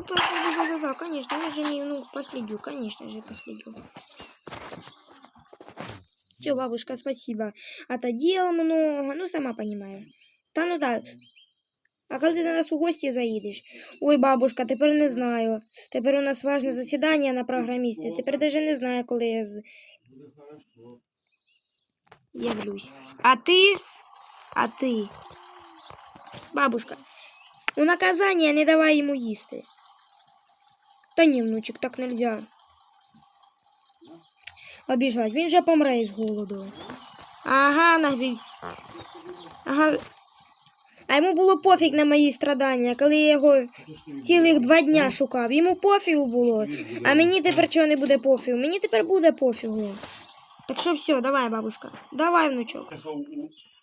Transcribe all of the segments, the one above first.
да, да, да, да, да, конечно, я же не, ну, последил, конечно же, последил. Все, бабушка, спасибо. А то дел много, ну, сама понимаю. Та ну да. А коли ти до нас у гості заїдеш? Ой, бабушка, тепер не знаю. Тепер у нас важне засідання на програмісті. Тепер даже не знаю, коли я з... Явлюсь. А ты? А ты? Бабушка, у наказання не давай йому їсти. Та ні, внучик, так нельзя. Обіжать, він же помре з голоду. Ага, нагрій. Ага. А йому було пофіг на мої страдання, коли я його цілих два дня шукав. Йому пофігу було. А мені тепер чого не буде пофігу? Мені тепер буде пофігу. Так що все, давай, бабушка. Давай, внучок.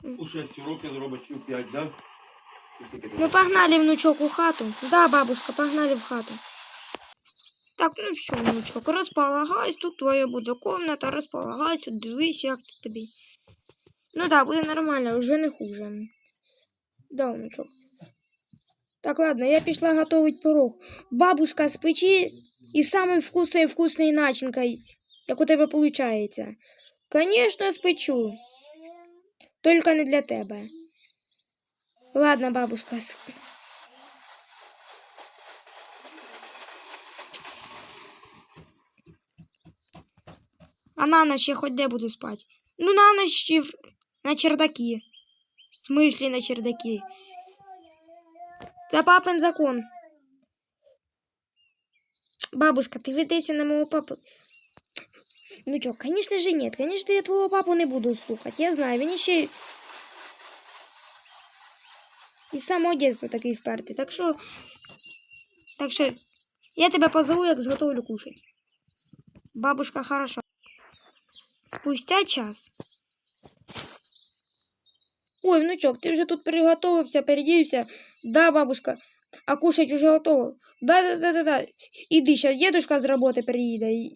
У, у 6 років зробить у 5, да? Ну погнали, внучок, у хату. Да, бабушка, погнали в хату. Так, ну що, внучок, розполагайся, тут твоя буде комната, розполагайся, дивись, як тут тобі. Ну да, буде нормально, вже не хуже. Да, внучок. Так, ладно, я пішла готовить пирог. Бабушка, спечи і самою вкусною вкусною начинкою, як у тебе виходить. Конечно, спечу. Тільки не для тебе. Ладно, бабушка. А на ночь я хоть де буду спать? Ну, на ночь и в- на чердаки. В смысле на чердаки? Це папин закон. Бабушка, ты ведешься на моего папу. Ну чё, конечно же нет. Конечно, я твоего папу не буду слухать. Я знаю, він ще і з самого дитинства такий впертий. Так що. Так що я тебе позову, як зготовлю кушать. Бабушка, хорошо. Спустя час. Ой, внучок, ти вже тут приготовився, передівся. Да, бабушка. А кушать уже готово. Да, да, да, да, да. Іди, сейчас дедушка з роботи приїде.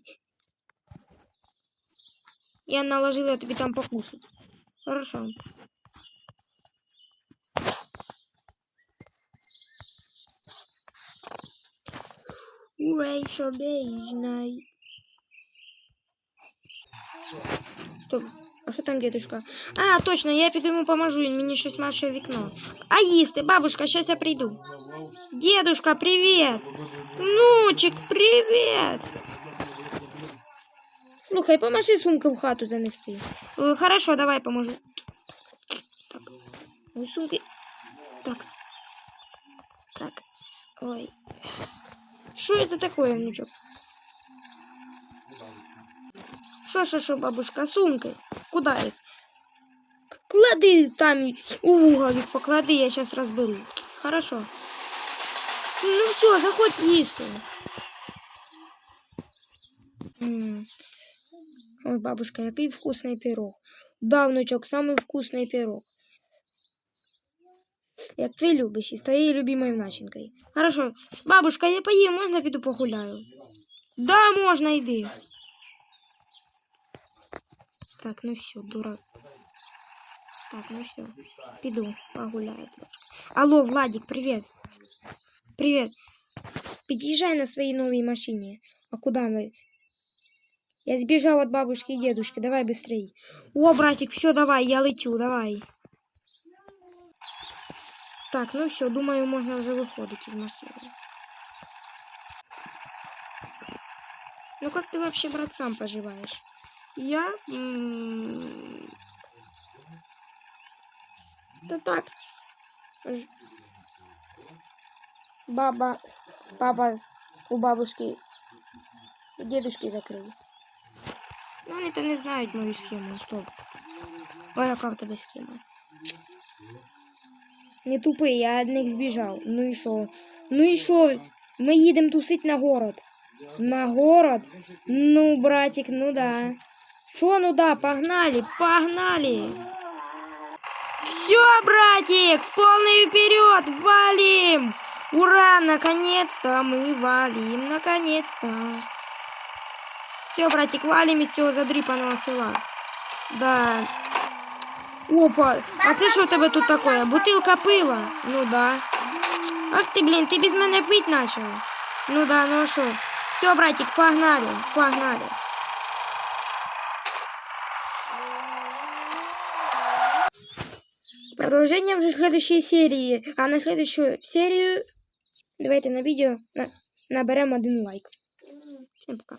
Я наложила тобі там покушать. Хорошо. Racial Day Стоп, а що там дедушка? А, точно, я піду йому поможу, він мені щось маше в вікно. А їсти, бабушка, щас я прийду. Дедушка, привіт! Внучик, привіт! Слухай, поможи сумку в хату занести. Е, Хорошо, давай поможу. Так. Ой, сумки. Так. Так. Ой. Что это такое, внучок? Что, что, что, бабушка, сумки? Куда их? Клади там у угол их поклади, я сейчас разберу. Хорошо. Ну все, заходь їсти. Ой, бабушка, який вкусний пирог. Да, внучок, самый вкусный пирог. Як ти любиш, із твоєю любимою начинкою. Хорошо. Бабушка, я поїм, можна піду погуляю? Да, можна, йди. Так, ну все, дурак. Так, ну все. Піду, погуляю. Алло, Владик, привет. Привет. Подъезжай на своей новой машине. А куда мы? Я сбежал от бабушки и дедушки. Давай быстрей. О, братик, все, давай, я лечу, давай. Так, ну все, думаю, можно уже выходить из машины. Ну как ты вообще, брат, сам поживаешь? Я... Да так. Баба... Папа у бабушки и дедушки закрыл. Ну, они-то не знают мою схему. Стоп. Ой, а как тебе схема? Не тупий, я від них збіжав. Ну і що? Ну і що? Ми їдемо тусить на город. На город? Ну, братик, ну да. Що, ну да, погнали, погнали. Все, братик, в полный вперед, валим! Ура, наконец-то мы валим, наконец-то. Все, братик, валим из цього задрипаного села. Да. Опа, а це що у тебе тут таке? Бутилка пива? Ну да. Ах ти, блін, ти без мене пить почав. Ну да, ну а что? Все, братик, погнали, погнали. Продолжение уже следующей серии. А на следующую серию давайте на видео на- наберем один лайк. Всем пока.